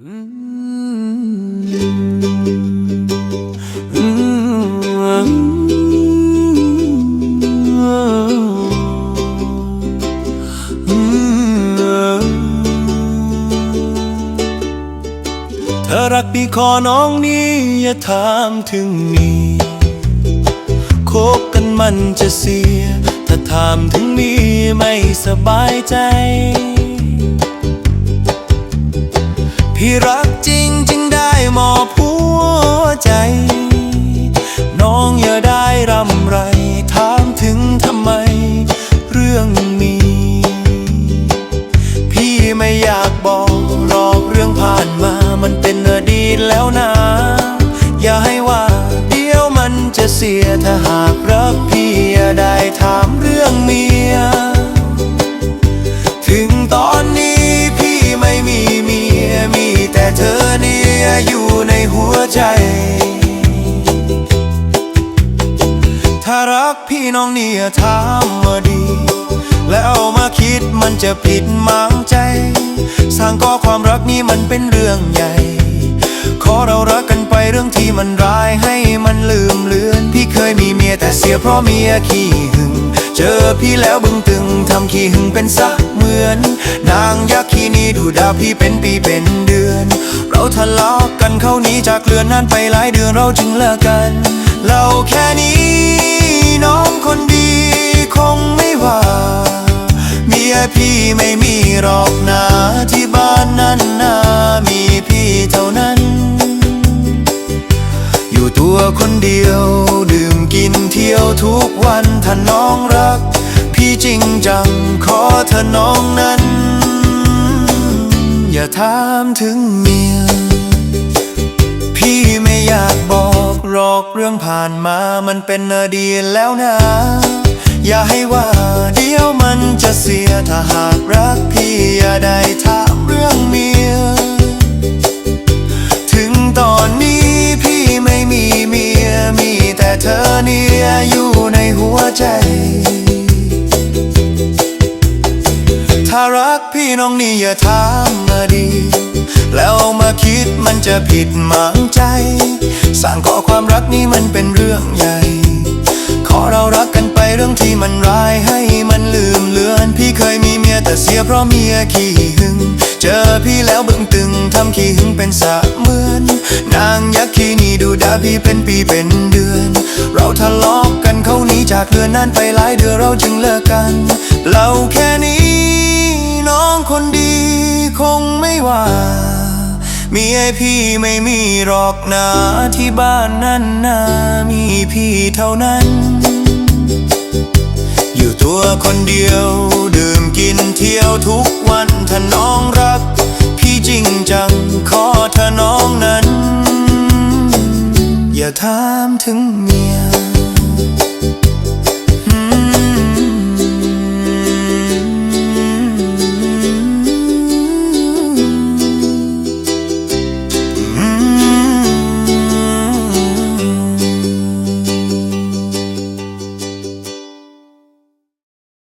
เธอรักพี่ขอน้องนี้ อย่าถามถึงนี่คบกันมันจะเสีย ถ้าถามถึงมีไม่สบายใจ ถามเรื่องเมีย ถึงตอนนี้พี่ไม่มีเมีย มีแต่เธอเนี่ยอยู่ในหัวใจ ถ้ารักพี่น้องเนี่ยถามมาดี แล้วเอามาคิดมันจะผิดมังใจ สร้างก่อความรักนี้มันเป็นเรื่องใหญ่ ขอเรารักกัน เรื่องที่มันร้ายให้มันลืมเลือน พี่เคยมีเมียแต่เสียเพราะเมียขี้หึง เจอพี่แล้วบึงตึงทำขี้หึงเป็นสักเหมือน นางยักษ์ขี้นี้ดูดาวพี่เป็นปีเป็นเดือน เราทะเลาะกันเข้านี้จากเรือนนั้นไปหลายเดือนเราจึงเลิกกัน เราแค่นี้น้องคนดีคงไม่ว่า เมียพี่ไม่มีหรอกนะ คนเดียว ดื่มกินเที่ยวทุกวันถ้าน้องรัก พี่จริงจังขอเธอน้องนั้น อย่าถามถึงเมีย พี่ไม่อยากบอกหรอกเรื่องผ่านมามันเป็นอดีตแล้วนะ อย่าให้ว่าเดี๋ยวมันจะเสียถ้าหากรักพี่อย่าได้ถา น้องนี่อย่าถามมาดี แล้วเอามาคิดมันจะผิดหมางใจ สร้างก่อความรักนี้มันเป็นเรื่องใหญ่ ขอเรารักกันไปเรื่องที่มันร้ายให้มันลืมเลือน พี่เคยมีเมียแต่เสียเพราะเมียขี้หึง เจอพี่แล้วบึ้งตึงทำขี้หึงเป็นสะเหมือน นางยักษ์ขี้นี่ดูดาพี่เป็นปีเป็นเดือน เราทะเลาะกันเขาหนีจากเรือนนั้นไปหลายเดือนเราจึงเลิกกัน เราแค่นี้ น้องคนดีคงไม่ว่า มียพี่ไม่มีหรอกนะที่บ้านนั้นนามีพี่เท่านั้น อยู่ตัวคนเดียว ดื่มกินเที่ยวทุกวันถ้าน้องรัก พี่จริงจังขอเธอน้องนั้น อย่าถามถึงเมีย